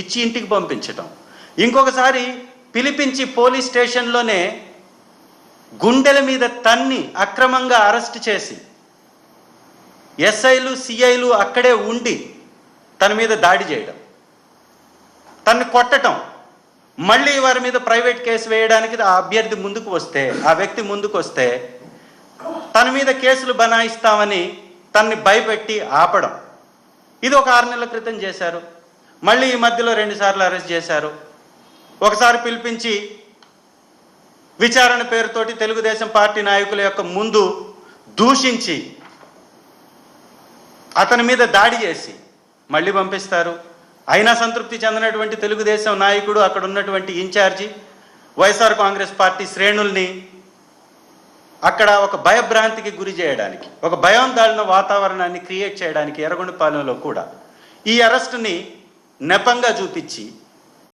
ఇచ్చి ఇంటికి పంపించటం. ఇంకొకసారి పిలిపించి పోలీస్ స్టేషన్లోనే గుండెల మీద తన్ని అక్రమంగా అరెస్ట్ చేసి ఎస్ఐలు సిఐలు అక్కడే ఉండి తన మీద దాడి చేయడం తన్ని కొట్టటం. మళ్ళీ వారి మీద ప్రైవేట్ కేసు వేయడానికి ఆ అభ్యర్థి ముందుకు వస్తే ఆ వ్యక్తి ముందుకు వస్తే తన మీద కేసులు బనాయిస్తామని తన్ని భయపెట్టి ఆపడం. ఇది ఒక ఆరు నెలల క్రితం చేశారు. మళ్ళీ ఈ మధ్యలో రెండుసార్లు అరెస్ట్ చేశారు. ఒకసారి పిలిపించి విచారణ పేరుతోటి తెలుగుదేశం పార్టీ నాయకుల యొక్క ముందు దూషించి అతని మీద దాడి చేసి మళ్ళీ పంపిస్తారు. అయినా సంతృప్తి చెందినటువంటి తెలుగుదేశం నాయకుడు అక్కడ ఉన్నటువంటి in charge YSR Congress party శ్రేణుల్ని అక్కడ ఒక భయభ్రాంతికి గురి చేయడానికి ఒక భయాందోళన వాతావరణాన్ని క్రియేట్ చేయడానికి ఎర్రగొండపాలెంలో కూడా ఈ అరెస్టుని నెపంగా చూపించి